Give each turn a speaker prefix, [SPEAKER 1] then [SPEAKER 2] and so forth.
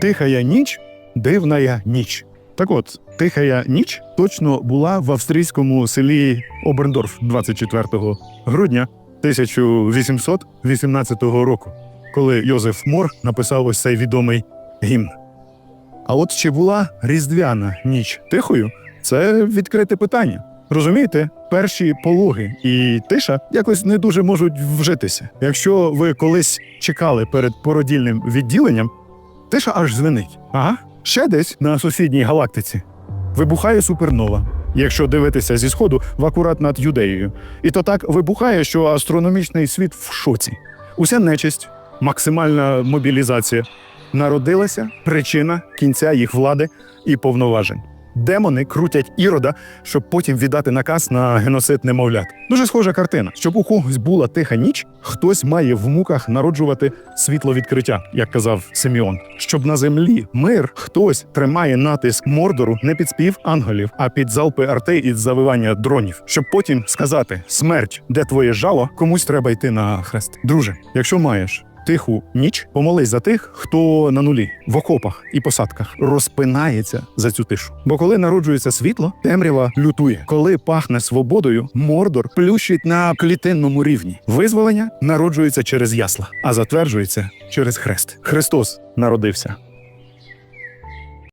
[SPEAKER 1] Тихая ніч, дивная ніч. Так от, тихая ніч точно була в австрійському селі Оберндорф 24 грудня 1818 року, коли Йозеф Мор написав ось цей відомий гімн. А от чи була різдвяна ніч тихою, це відкрите питання. Розумієте, перші пологи і тиша якось не дуже можуть вжитися. Якщо ви колись чекали перед породільним відділенням, тиша аж звенить. Ага, ще десь на сусідній галактиці вибухає супернова. Якщо дивитися зі сходу в акурат над юдеєю, і то так вибухає, що астрономічний світ в шоці. Уся нечисть, максимальна мобілізація. Народилася причина кінця їх влади і повноважень. Демони крутять ірода, щоб потім віддати наказ на геноцид немовлят. Дуже схожа картина. Щоб у когось була тиха ніч, хтось має в муках народжувати світло відкриття, як казав Симеон. Щоб на землі мир хтось тримає натиск мордору не під спів ангелів, а під залпи артей і завивання дронів. Щоб потім сказати: смерть, де твоє жало, комусь треба йти на хрест. Друже, якщо маєш тиху ніч, помолись за тих, хто на нулі в окопах і посадках розпинається за цю тишу. Бо коли народжується світло, темрява лютує. Коли пахне свободою, мордор плющить на клітинному рівні. Визволення народжується через ясла, а затверджується через хрест. Христос народився.